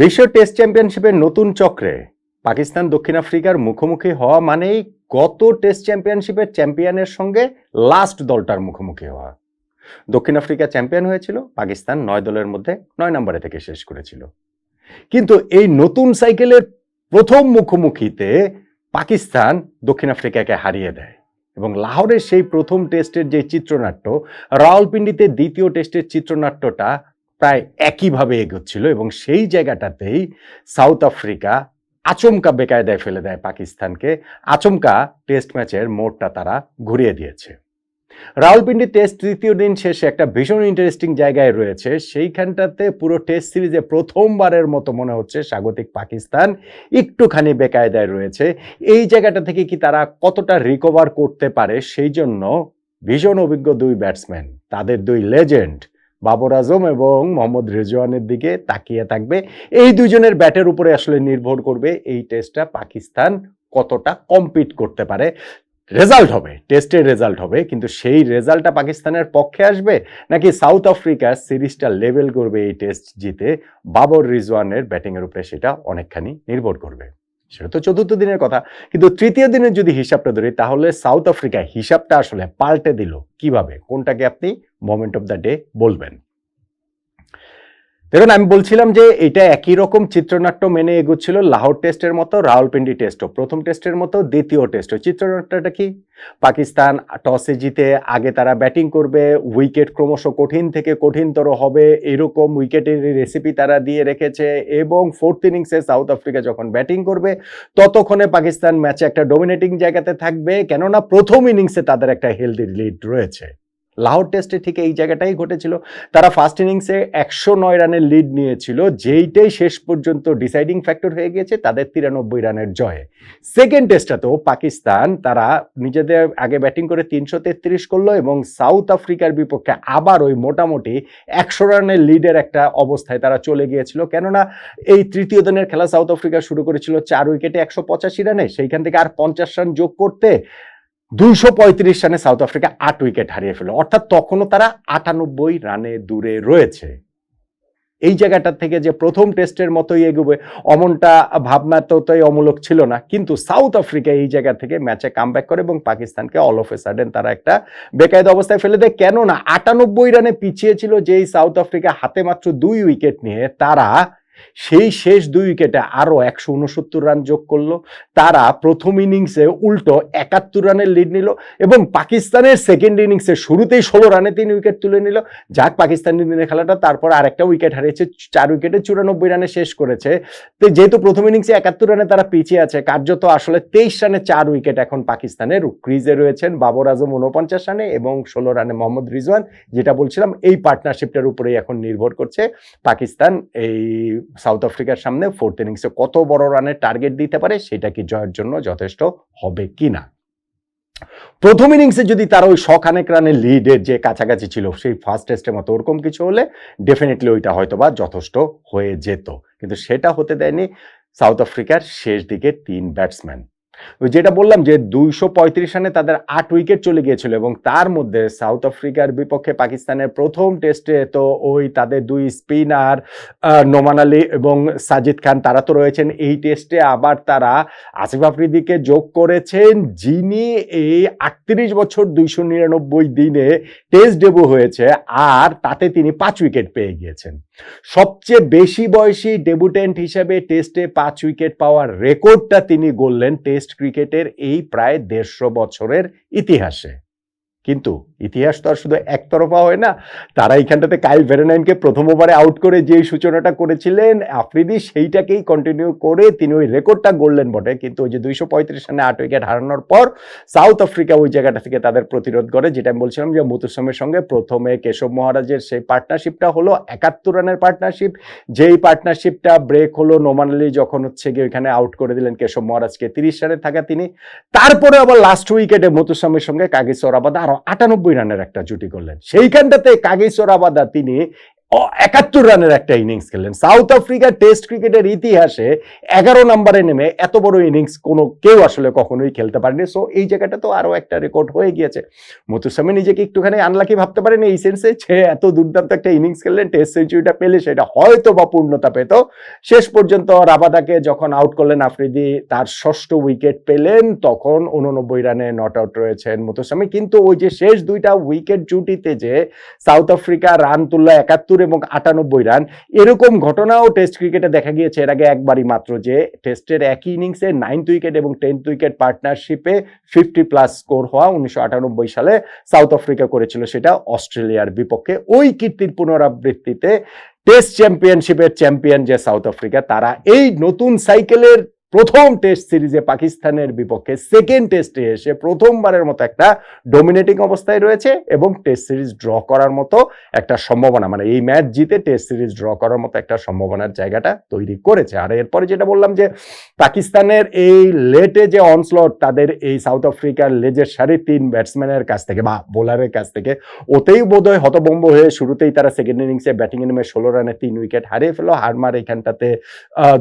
বিশ্ব টেস্ট চ্যাম্পিয়নশিপের নতুন চক্রে পাকিস্তান দক্ষিণ আফ্রিকার মুখোমুখি হওয়া মানেই গত টেস্ট চ্যাম্পিয়নশিপের চ্যাম্পিয়নের সঙ্গে লাস্ট দলটার মুখোমুখি হওয়া। দক্ষিণ আফ্রিকা চ্যাম্পিয়ন হয়েছিল, পাকিস্তান নয় দলের মধ্যে নয় নম্বরে থেকে শেষ করেছিল। কিন্তু এই নতুন সাইকেলের প্রথম মুখোমুখিতে পাকিস্তান দক্ষিণ আফ্রিকাকে হারিয়ে দেয় এবং লাহোরের সেই প্রথম টেস্টের যে চিত্রনাট্য, রাওয়ালপিন্ডিতে দ্বিতীয় টেস্টের চিত্রনাট্যটা প্রায় একইভাবে এগোচ্ছিল এবং সেই জায়গাটাতেই সাউথ আফ্রিকা আচমকা বেকায়দায় ফেলে দেয় পাকিস্তানকে। আচমকা টেস্ট ম্যাচের মোড়টা তারা ঘুরিয়ে দিয়েছে। রাওয়ালপিন্ডি টেস্ট তৃতীয় দিন শেষে একটা ভীষণ ইন্টারেস্টিং জায়গায় রয়েছে। সেইখানটাতে পুরো টেস্ট সিরিজে প্রথমবারের মতো মনে হচ্ছে স্বাগতিক পাকিস্তান একটুখানি বেকায়দায় রয়েছে। এই জায়গাটা থেকে কি তারা কতটা রিকভার করতে পারে? সেই জন্য ভীষণ অভিজ্ঞ দুই ব্যাটসম্যান তাদের দুই লেজেন্ড বাবর আজম এবং মোহাম্মদ রেজওয়ানের দিকে তাকিয়ে থাকবে। এই দুজনের ব্যাটের উপরে আসলে নির্ভর করবে এই টেস্টটা পাকিস্তান কতটা কম্পিট করতে পারে। রেজাল্ট হবে, টেস্টের রেজাল্ট হবে, কিন্তু সেই রেজাল্টটা পাকিস্তানের পক্ষে আসবে নাকি সাউথ আফ্রিকা সিরিজটা লেভেল করবে এই টেস্ট জিতে বাবর রিজওয়ানের ব্যাটিংয়ের উপরে সেটা অনেকখানি নির্ভর করবে। সেটা তো চতুর্থ দিনের কথা। কিন্তু তৃতীয় দিনের যদি হিসাবটা ধরি, তাহলে সাউথ আফ্রিকা হিসাবটা আসলে পাল্টে দিল। কীভাবে? কোনটাকে আপনি মোমেন্ট অফ দ্য ডে বলবেন? দেখুন, আমি বলছিলাম যে এটা একই রকম চিত্রনাট্য মেনে এগোচ্ছিল লাহোর টেস্টের মতো, রাওয়ালপিন্ডি টেস্টও। প্রথম টেস্টের মতো, দ্বিতীয় টেস্টও। চিত্রনাট্যটা কি? পাকিস্তান টসে জিতে আগে তারা ব্যাটিং করবে, উইকেট ক্রমশ কঠিন থেকে কঠিনতর হবে, এরকম উইকেটের রেসিপি তারা দিয়ে রেখেছে, এবং ফোর্থ ইনিংসে সাউথ আফ্রিকা যখন ব্যাটিং করবে, ততক্ষণে পাকিস্তান ম্যাচে একটা ডোমিনেটিং জায়গাতে থাকবে, কেননা প্রথম ইনিংসে তাদের একটা হেলদি লিড রয়েছে। লাহোর টেস্টে ঠিক এই জায়গাটাই ঘটেছিল। তারা ফার্স্ট ইনিংসে একশো নয় রানের লিড নিয়েছিল, যেইটাই শেষ পর্যন্ত ডিসাইডিং ফ্যাক্টর হয়ে গিয়েছে, তাদের তিরানব্বই রানের জয়ে। সেকেন্ড টেস্টটাতেও পাকিস্তান, তারা নিজেদের আগে ব্যাটিং করে তিনশো তেত্রিশ করল এবং সাউথ আফ্রিকার বিপক্ষে আবার ওই মোটামুটি একশো রানের লিডের একটা অবস্থায় তারা চলে গিয়েছিল। কেননা এই তৃতীয় দিনের খেলা সাউথ আফ্রিকা শুরু করেছিল চার উইকেটে একশো পঁচাশি রানে, সেইখান থেকে আর পঞ্চাশ রান যোগ করতে দুইশো পঁয়ত্রিশ রানে সাউথ আফ্রিকা আট উইকেট হারিয়ে ফেলো অর্থাৎ তখনও তারা আটানব্বই রানে দূরে রয়েছে। এই জায়গাটা থেকে যে প্রথম টেস্টের মতোই এগোবে, অমনটা ভাবনা তো তাই অমূলক ছিল না। কিন্তু সাউথ আফ্রিকা এই জায়গা থেকে ম্যাচে কামব্যাক করে এবং পাকিস্তানকে অল অফ এ সাডেন তারা একটা বেকায়দা অবস্থায় ফেলে দেয়। কেননা আটানব্বই রানে পিছিয়ে ছিল যেই সাউথ আফ্রিকা হাতে মাত্র দুই উইকেট নিয়ে, তারা সেই শেষ দুই উইকেটে আরও একশো উনসত্তর রান যোগ করল। তারা প্রথম ইনিংসে উল্টো একাত্তর রানের লিড নিল এবং পাকিস্তানের সেকেন্ড ইনিংসে শুরুতেই ষোলো রানে তিন উইকেট তুলে নিল। যাক পাকিস্তানের দিনের খেলাটা, তারপর আরেকটা উইকেট হারিয়েছে, চার উইকেটে চুরানব্বই রানে শেষ করেছে। তো যেহেতু প্রথম ইনিংসে একাত্তর রানে তারা পিছিয়ে আছে, কার্যত আসলে তেইশ রানে চার উইকেট এখন পাকিস্তানের ক্রিজে রয়েছেন বাবর আজম উনপঞ্চাশ রানে এবং ষোলো রানে মোহাম্মদ রিজওয়ান, যেটা বলছিলাম এই পার্টনারশিপটার উপরেই এখন নির্ভর করছে পাকিস্তান এই সাউথ আফ্রিকার সামনে ফোর্থ ইনিংসে কত বড় রানের টার্গেট দিতে পারে, সেটা কি জয়ের জন্য যথেষ্ট হবে কি না? প্রথম ইনিংসে যদি তারা ওই শখানেক রানের লিডের যে কাছাকাছি ছিল, সেই ফার্স্ট টেস্টের মতো ওরকম কিছু হলে ডেফিনেটলি ওইটা হয়তো বা যথেষ্ট হয়ে যেত। কিন্তু সেটা হতে দেয়নি সাউথ আফ্রিকার শেষ দিকে তিন ব্যাটসম্যান যেটা বললাম যে দুইশো পঁয়ত্রিশ রানে তাদের আট উইকেট চলে গিয়েছিল এবং তার মধ্যে সাউথ আফ্রিকার বিপক্ষে পাকিস্তানের প্রথম টেস্টে তো ওই তাদের দুই স্পিনার নোমান আলী এবং সাজিদ খান, তারা তো রয়েছেন এই টেস্টে। আবার তারা আসিফ আফ্রিদিকে যোগ করেছেন, যিনি এই আটত্রিশ বছর দুইশো নিরানব্বই দিনে টেস্ট ডেবু হয়েছে, আর তাতে তিনি পাঁচ উইকেট পেয়ে গিয়েছেন। সবচেয়ে বেশি বয়সী ডেবুটেন্ট হিসেবে টেস্টে পাঁচ উইকেট পাওয়ার রেকর্ডটা তিনি গড়লেন টেস্ট ক্রিকেটের এই প্রায় দেড়শো বছরের ইতিহাসে। কিন্তু ইতিহাস তো আর শুধু একতরফা হয় না, তারা এইখানটাতে কাইল ভেরেনাইনকে প্রথম ওভারে আউট করে যে সূচনাটা করেছিলেন, আফ্রিদি সেইটাকেই কন্টিনিউ করে তিনি ওই রেকর্ডটা গড়লেন বটে। কিন্তু ওই যে দুইশো পঁয়ত্রিশ রানে আট উইকেট হারানোর পর সাউথ আফ্রিকা ওই জায়গাটা থেকে তাদের প্রতিরোধ করে যেটা আমি বলছিলাম যে মুতুসমের সঙ্গে প্রথমে কেশব মহারাজের সেই পার্টনারশিপটা হলো, একাত্তর রানের পার্টনারশিপ যেই পার্টনারশিপটা ব্রেক হলো, নোমান আলী যখন হচ্ছে গিয়ে ওইখানে আউট করে দিলেন কেশব মহারাজকে, তিরিশ রানে থাকা তিনি। তারপরে আবার লাস্ট উইকেটে মুতুসমের সঙ্গে কাগিস আবাদা আরও আটানব্বই রানের একটা জুটি করলেন। সেইখানটাতে কাগিসোর আবাদা তিনি একাত্তর রানের একটা ইনিংস খেললেন। সাউথ আফ্রিকা টেস্ট ক্রিকেটের ইতিহাসে এগারো নম্বরে নেমে এত বড় ইনিংস কোনো কেউ আসলে কখনোই খেলতে পারেনি। সো এই জায়গাটা তো আরও একটা রেকর্ড হয়ে গিয়েছে। মুতুসামি নিজেকে একটুখানি আনলাকি ভাবতে পারেন এই সেন্সে সে এত দুর্দান্ত একটা ইনিংস খেললেন টেস্ট সেঞ্চুরিটা পেলে সেটা হয়তো বা পূর্ণতা পেত। শেষ পর্যন্ত রাবাদাকে যখন আউট করলেন আফ্রিদি, তার ষষ্ঠ উইকেট পেলেন। তখন উননব্বই রানে নট আউট রয়েছেন মুতুসামি কিন্তু ওই যে শেষ দুইটা উইকেট জুটিতে যে সাউথ আফ্রিকা রান তুললো একাত্তর এবং আটানব্বই রান। এরকম ঘটনাও টেস্ট ক্রিকেটে দেখা গিয়েছে। এর আগে একবারই মাত্র যে টেস্টের একই ইনিংসে নাইন্থ উইকেট এবং টেন্থ উইকেট পার্টনারশিপে ফিফটি প্লাস স্কোর হওয়া উনিশশো আটানব্বই সালে সাউথ আফ্রিকা করেছিল সেটা অস্ট্রেলিয়ার বিপক্ষে। ওই কীর্তির পুনরাবৃত্তিতে টেস্ট চ্যাম্পিয়নশিপের চ্যাম্পিয়ন যে সাউথ আফ্রিকা তারা এই নতুন সাইকেলের প্রথম টেস্ট সিরিজে পাকিস্তানের বিপক্ষে সেকেন্ড টেস্টে এসে প্রথমবারের মতো একটা ডোমিনেটিং অবস্থায় রয়েছে এবং টেস্ট সিরিজ ড্র করার মতো একটা সম্ভাবনা। মানে এই ম্যাচ জিতে টেস্ট সিরিজ ড্র করার মতো একটা সম্ভাবনার জায়গাটা তৈরি করেছে। আর এরপরে যেটা বললাম যে পাকিস্তানের এই লেটে যে অনস্লট তাদের এই সাউথ আফ্রিকার লেজের সাড়ে তিন ব্যাটসম্যানের কাছ থেকে বা বোলারের কাছ থেকে ওতেই বোধহয় হতবম্ব হয়ে শুরুতেই তারা সেকেন্ড ইনিংসে ব্যাটিং নেমে ষোলো রানে তিন উইকেট হারিয়ে ফেলো হারমার এখানটাতে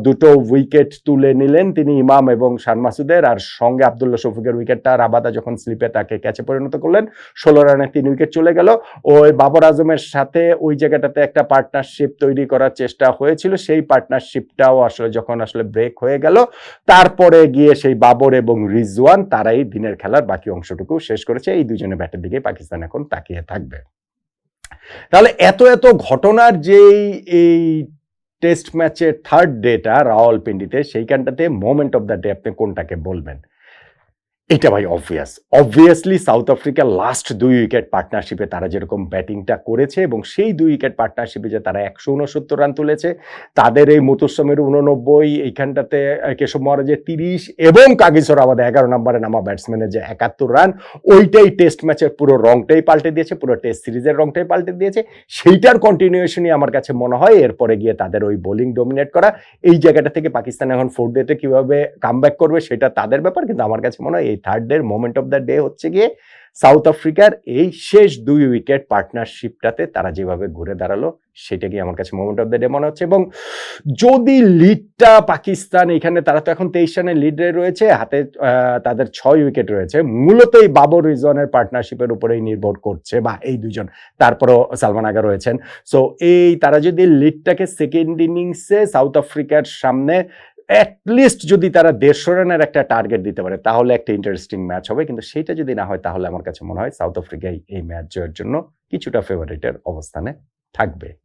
দুটো উইকেট তুলে নিলেন তিনি ইমাম এবং শান মাসুদের, আর সঙ্গে আবদুল্লাহ শফিকের উইকেটটা রাবাদা যখন স্লিপে তাকে ক্যাচে পরিণত করলেন, ষোলো রানে তিন উইকেট চলে গেল। ওই বাবর আজমের সাথে ওই জায়গাটাতে একটা পার্টনারশিপ তৈরি করার চেষ্টা হয়েছিল। সেই পার্টনারশিপটাও আসলে যখন আসলে ব্রেক হয়ে গেল, তারপরে গিয়ে সেই বাবর এবং রিজওয়ান তারাই দিনের খেলার বাকি অংশটুকু শেষ করেছে। এই দুজনে ব্যাটের দিকে পাকিস্তান এখন তাকিয়ে থাকবে। তাহলে এত এত ঘটনার যেই এই টেস্ট ম্যাচের থার্ড ডেটা রাওয়ালপিন্ডিতে সেইখানটাতে মোমেন্ট অফ দ্য ডে আপনি কোনটাকে বলবেন? এটা ভাই obvious obviously South Africa last দুই উইকেট পার্টনারশিপে তারা যেরকম ব্যাটিংটা করেছে এবং সেই দুই উইকেট পার্টনারশিপে যে তারা একশো উনসত্তর রান তুলেছে, তাদের এই মুতুসমের উননব্বই এইখানটাতে কেশব মহারাজের তিরিশ এবং কাগিসর আমাদের এগারো নম্বরে নামা ব্যাটসম্যানের যে একাত্তর রান ওইটাই টেস্ট ম্যাচের পুরো রংটাই পাল্টে দিয়েছে, পুরো টেস্ট সিরিজের রংটাই পাল্টে দিয়েছে। সেইটার কন্টিনিউয়েশনই আমার কাছে মনে হয় এরপরে গিয়ে তাদের ওই বোলিং ডোমিনেট করা। এই জায়গাটা থেকে পাকিস্তান এখন ফোর্থ ডেতে কীভাবে কাম করবে সেটা তাদের ব্যাপার, কিন্তু আমার কাছে মনে হয় এই third day moment of the day হচ্ছে গিয়ে সাউথ আফ্রিকার এই শেষ দুই উইকেট পার্টনারশিপটাতে তারা যেভাবে ঘুরে দাঁড়াল, সেটা কি আমার কাছে মোমেন্ট অফ দ্য ডে মনে হচ্ছে? এবং যদি লিডটা পাকিস্তান, এখানে তারা তো এখন তেইশ রানের লিডে রয়েছে, হাতে তাদের ছয় উইকেট রয়েছে মূলত এই বাবর রিজনের পার্টনারশিপের উপরেই নির্ভর করছে বা এই দুজন তারপরও সালমান আগা রয়েছেন। সো এই তারা যদি লিডটাকে সেকেন্ড ইনিংসে সাউথ আফ্রিকার সামনে অ্যাটলিস্ট যদি তারা দেড়শো রানের একটা টার্গেট দিতে পারে, তাহলে একটা ইন্টারেস্টিং ম্যাচ হবে। কিন্তু সেটা যদি না হয়, তাহলে আমার কাছে মনে হয় সাউথ আফ্রিকায় এই ম্যাচ জয়ের জন্য কিছুটা ফেভারিটের অবস্থানে থাকবে।